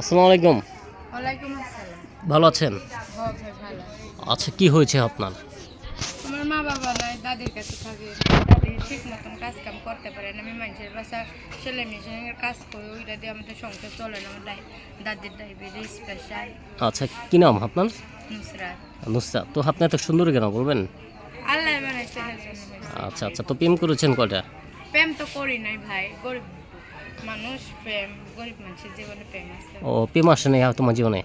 আসসালামু আলাইকুম। ওয়ালাইকুম আসসালাম। ভালো আছেন? আচ্ছা কি হয়েছে আপনার? আমার মা বাবা নাই দাদির কাছে থাকে। দাদি ঠিক মতন কাজ কাম করতে পারে না। আমি মানুষের বাসা ছেলে মেশিনের কাজ করি ওইটা দিয়ে আমাদের সংসার চলে না। আমার দাদির ডায়াবেটিস প্রেশার আচ্ছা কি নাম আপনার? নুসরাত। নুসরাত তো আপনি এত সুন্দর কেন বলবেন? আল্লাহ। আচ্ছা আচ্ছা তো প্রেম করেছেন কটা প্রেম তো করি নাই ভাই গরিব মানুষ প্রেম গরিব মানুষের জীবনে প্রেম আছে। ও প্রেম আসে নাই তোমার জীবনে?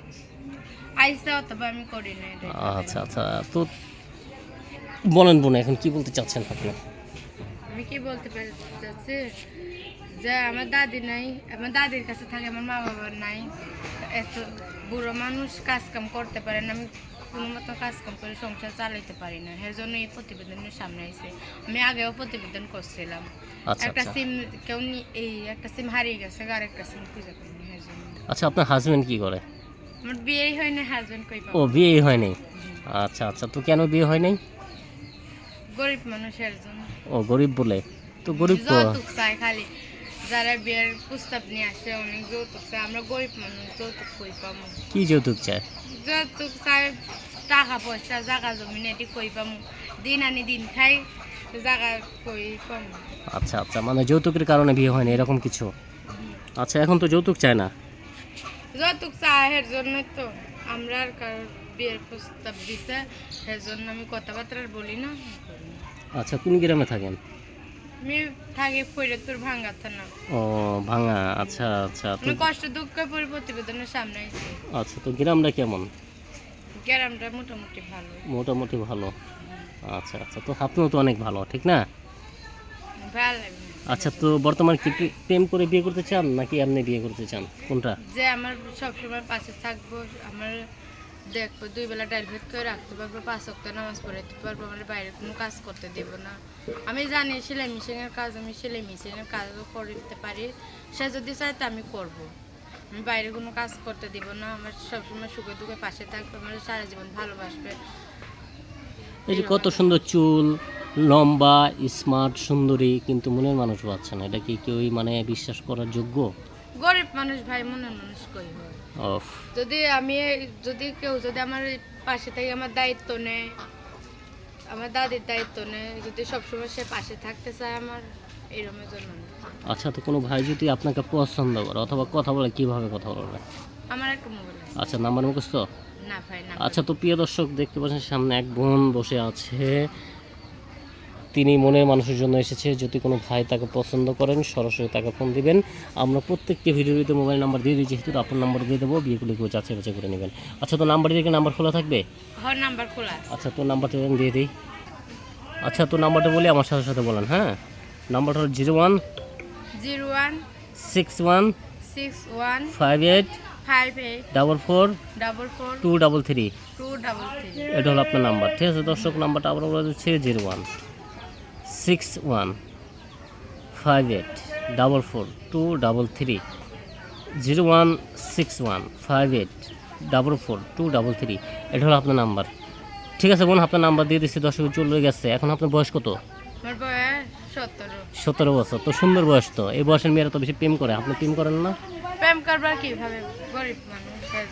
আইসা অথবা আমি করি নাই আচ্ছা আচ্ছা তো বলেন বোন এখন কি বলতে চাচ্ছেন আপনি? আমি কি বলতে চাচ্ছি যে আমার দাদি নাই আমার দাদির কাছে থাকে আমার মা বাবার নাই এত বুড়ো মানুষ কাজ কাম করতে পারে না আমি কোনো মতো কাজ কাম করে সংসার চালাইতে পারি না এর জন্য এই প্রতিবেদনের সামনে আইছে। আমি আগেও প্রতিবেদন করছিলাম। আচ্ছা একটা আচ্ছা। সিম কেউ এই একটা সিম হারিয়ে গেছে আর একটা সিম খুঁজে পাইনি এর জন্য। আচ্ছা আপনার হাজবেন্ড কি করে? আমার বিয়েই হয় না হাজবেন্ড কই ও বিয়ে হয়নি আচ্ছা আচ্ছা তো কেন বিয়ে হয় নাই? গরিব মানুষের জন্য। ও গরিব বলে। তো গরিব তো খালি। যারা বিয়ের প্রস্তাব নিয়ে আসে অনেক যৌতুক চায়। আমরা গরিব মানুষ যৌতুক কই পাবো কি যৌতুক চায়? যৌতুক চায় টাকা পয়সা জাগা জমি এটি কই পাবো দিন আনি দিন খাই জাগা কই পাবো আচ্ছা আচ্ছা মানে যৌতুকের কারণে বিয়ে হয়নি এরকম কিছু? আচ্ছা এখন তো যৌতুক চায় না। যৌতুক চায় এর জন্য তো আমরা আর কারোর বিয়ের প্রস্তাব দিছে এর জন্য আমি কথাবার্তা বলি না না। আচ্ছা কোন গ্রামে থাকেন? আমি থাকি ফরিদপুর ভাঙ্গা থানা ও ভাঙা আচ্ছা আচ্ছা আমি কষ্ট দুঃখ পরি প্রতিবেদনের সামনে আইছি। আচ্ছা তো গ্রামটা কেমন? গ্রামটা মোটামুটি ভালো। মোটামুটি ভালো। আচ্ছা আচ্ছা তো আপনিও তো অনেক ভালো ঠিক না? ভালো আচ্ছা তো বর্তমানে কি প্রেম করে বিয়ে করতে চান নাকি আপনি বিয়ে করতে চান? কোনটা? যে আমার সবসময় পাশে থাকব আমার দেখব, দুই বেলা ডাইল ভেদ করে রাখতে পারব, পাঁচ অক্ট নামাজ পড়াইতে পারব, আমার বাইরে কোনো কাজ করতে দেব না। আমি জানি সেলাই মেশিনের কাজ, আমি সেলাই মেশিনের কাজও করতে পারি, সে যদি চায় তো আমি করব। আমি বাইরে কোনো কাজ করতে দিব না, আমার সবসময় সুখে দুঃখে পাশে থাকবে, আমার সারা জীবন ভালোবাসবে। এই যে কত সুন্দর চুল, লম্বা স্মার্ট সুন্দরী, কিন্তু মনের মানুষ পাচ্ছে না, এটা কি কেউই মানে বিশ্বাস করার যোগ্য? গরিব মানুষ ভাই মনের মানুষ কই হয়? অফ। যদি আমি যদি কেউ যদি আমার পাশে থেকে আমার দায়িত্ব নেয় আমার দাদির দায়িত্ব নেয় যদি সবসময় সে পাশে থাকতে চায় আমার এরকমের জন্য আচ্ছা তো কোনো ভাই যদি আপনাকে পছন্দ করে অথবা কথা বলে কীভাবে কথা বলবে? আমার একটা মোবাইল আচ্ছা নাম্বার মুখস্থ? না ভাই না। আচ্ছা তো প্রিয় দর্শক দেখতে পাচ্ছেন সামনে এক বোন বসে আছে। তিনি মনের মানুষের জন্য এসেছে। যদি কোনো ভাই তাকে পছন্দ করেন সরাসরি তাকে ফোন দিবেন। আমরা প্রত্যেকটি ভিডিওতে মোবাইল নাম্বার দিয়ে দিই যেহেতু আপনার নাম্বার দিয়ে দেবো বিয়েগুলি কেউ যাচাই বাছাই করে নেবেন। আচ্ছা তো নাম্বার দিয়ে নাম্বার খোলা থাকবে? হর নাম্বার খোলা আচ্ছা তো নাম্বারটা দিয়ে দিই। আচ্ছা তো নাম্বারটা বলি আমার সাথে সাথে বলেন হ্যাঁ? নাম্বারটা হলো zero one zero one six one six one five eight five eight double four double four two double three two double three এটা হলো আপনার নাম্বার ঠিক আছে? দর্শক নাম্বারটা আবার বলে দিচ্ছি zero one six one five eight double four two double three zero one six one five eight double four two double three এটা হলো আপনার নাম্বার। ঠিক আছে বোন আপনার নাম্বার দিয়ে দিচ্ছি দর্শক চলে গেছে। এখন আপনার বয়স কত? সতেরো। বছর। তো সুন্দর বয়স তো। এই বয়সের মেয়েরা তো বেশি প্রেম করে। আপনি প্রেম করেন না? প্রেম করবার কীভাবে? গরিব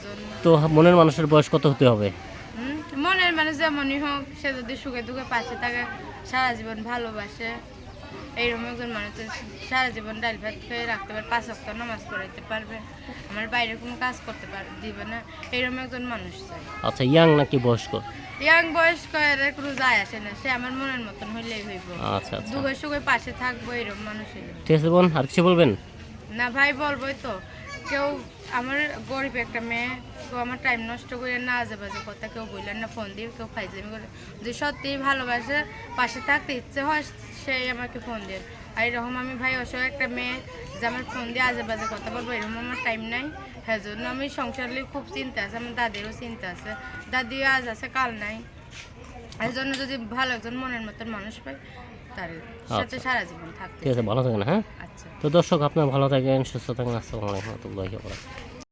জন্য তো মনের মানুষের বয়স কত হতে হবে? মনের মানুষ যেমনই হোক সে যদি সুখে দুঃখে পাশে থাকে সারা জীবন ভালোবাসে। এইরকম একজন মানুষ সারা জীবন ডাল ভাত খেয়ে রাখতে পারে পাঁচ অক্ট নামাজ পড়াইতে পারবে। আমার বাইরে কোনো কাজ করতে পার দিবে না এইরকম একজন মানুষ চাই। আচ্ছা ইয়াং নাকি বয়স্ক? ইয়াং বয়স্ক এর কোনো যায় আসে না সে আমার মনের মতন হইলেই হইব। আচ্ছা আচ্ছা। দুঃখে সুখে পাশে থাকব এরকম মানুষ ঠিক আছে বোন আর কিছু বলবেন? না ভাই বলবোই তো। কেউ আমার গরিব একটা মেয়ে, কেউ আমার টাইম নষ্ট করে না আজে বাজে কথা, কেউ বললেন না ফোন দিয়ে কেউ ফাইজলামি করে। যদি সত্যিই ভালোবাসে, পাশে থাকতে ইচ্ছে হয়, সেই আমাকে ফোন দিয়ে। আর এরকম আমি ভাই, অসহায় একটা মেয়ে, যে আমার ফোন দিয়ে আজে বাজে কথা বলব, এরকম আমার টাইম নাই। হ্যাঁ জন্য আমি সংসার নিয়ে খুব চিন্তা আছে, আমার দাদিরও চিন্তা আছে। দাদি আজ আছে, কাল নাই। এই জন্য যদি ভালো একজন মনের মতন মানুষ পাই তার সাথে সারা জীবন থাকতে ঠিক আছে ভালো থাকেন হ্যাঁ? আচ্ছা। তো দর্শক আপনার ভালো থাকেন সুস্থ থাকেন আসসালামু আলাইকুম রহমতুল্লাহি ওয়া বারাকাতুহু।